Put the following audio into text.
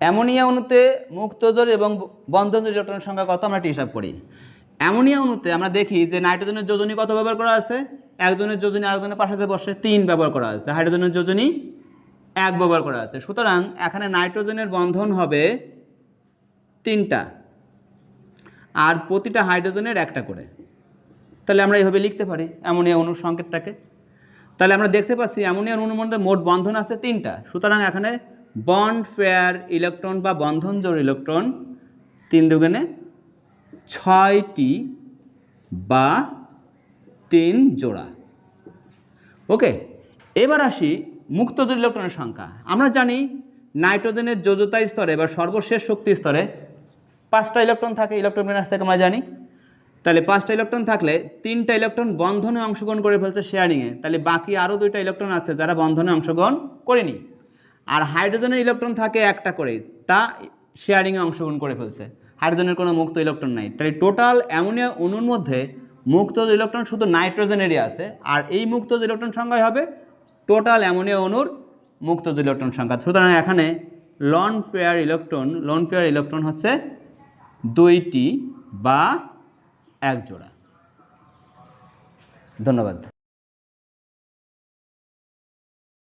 Ammonia অণুতে মুক্তজোর এবং বন্ধনজোর ইলেকট্রনের সংখ্যা কত? আমরা হিসাব করি। অ্যামোনিয়া অণুতে আমরা দেখি যে নাইট্রোজেনের যোজনী কত ব্যবহার করা আছে? একজনের যোজনী আরেকজনের পাশে বসে তিন ব্যবহার করা আছে। হাইড্রোজেনের যোজনী এক ব্যবহার করা আছে। সুতরাং এখানে নাইট্রোজেনের বন্ধন হবে তিনটা আর প্রতিটা হাইড্রোজেনের একটা করে। তাহলে আমরা এইভাবে লিখতে পারি অ্যামোনিয়া অণুর সংকেতটাকে। তাহলে আমরা দেখতে পাচ্ছি অ্যামোনিয়ার অণুর মধ্যে মোট বন্ধন আছে তিনটা। সুতরাং এখানে বন্ড, ফেয়ার, ইলেকট্রন বা বন্ধন জোড় ইলেকট্রন তিন দুগুণে ছয়টি বা তিন জোড়া। ওকে এবার আসি মুক্তজোড় ইলেকট্রনের সংখ্যা। আমরা জানি নাইট্রোজেনের যোজতা স্তরে বা সর্বশেষ শক্তি স্তরে পাঁচটা ইলেকট্রন থাকে ইলেকট্রন বিন্যাস থেকে আমরা জানি। তাহলে পাঁচটা ইলেকট্রন থাকলে তিনটা ইলেকট্রন বন্ধনে অংশগ্রহণ করে ফেলছে শেয়ারিংয়ে তাহলে বাকি আরও দুইটা ইলেকট্রন আছে যারা বন্ধনে অংশগ্রহণ করেনি। আর হাইড্রোজেনের ইলেকট্রন থাকে একটা করে তা শেয়ারিংয়ে অংশগ্রহণ করে ফেলছে। হাইড্রোজেনের কোনো মুক্ত ইলেকট্রন নাই। তাহলে টোটাল অ্যামোনিয়া অণুর মধ্যে মুক্ত ইলেকট্রন শুধু নাইট্রোজেনেরই আছে, আর এই মুক্ত ইলেকট্রন সংখ্যাই হবে টোটাল অ্যামোনিয়া অণুর মুক্ত ইলেকট্রন সংখ্যা। সুতরাং এখানে lone pair electron lone pair electron হচ্ছে দুইটি বা এক জোড়া। ধন্যবাদ।